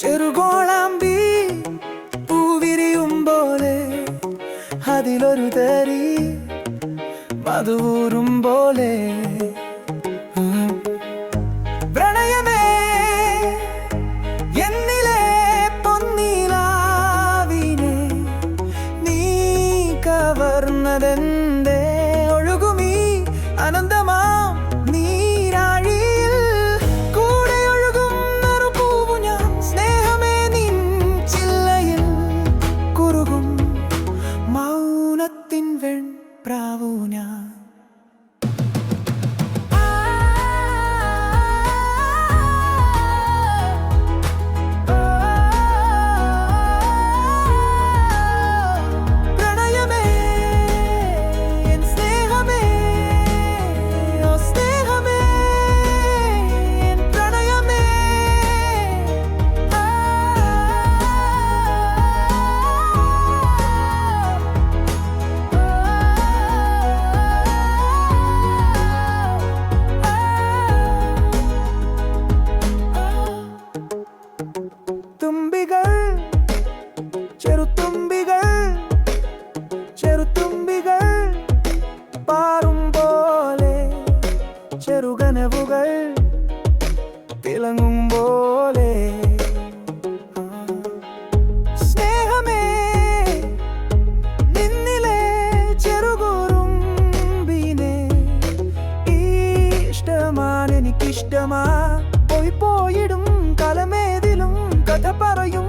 ചെറുകോളാമ്പി പൂവിരിയും പോലെ അതിലൊരു തരി മധുവൂറും പോലെ. വെൺപ്രാവു ഞാൻ തിളങ്ങും പോലെ സ്നേഹമേ പോയി പോയിടും കലമേതിലും കഥ പറയും.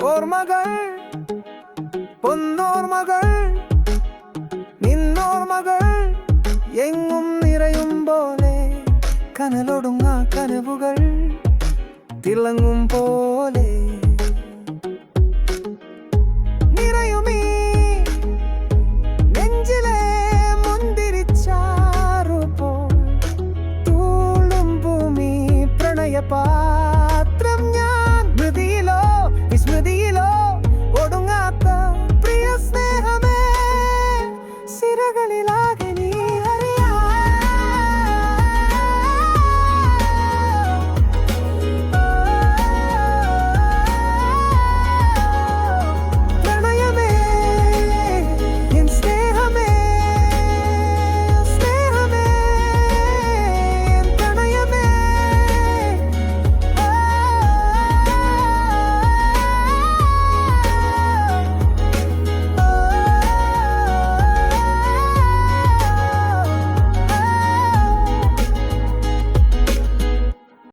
ஓர் மகள் பொன்னோர் மகள் நின்னோர் மகள் எங்கும் நிறையும் போலே. கனலொடுங்கா கனவுகள் திலங்கும் போ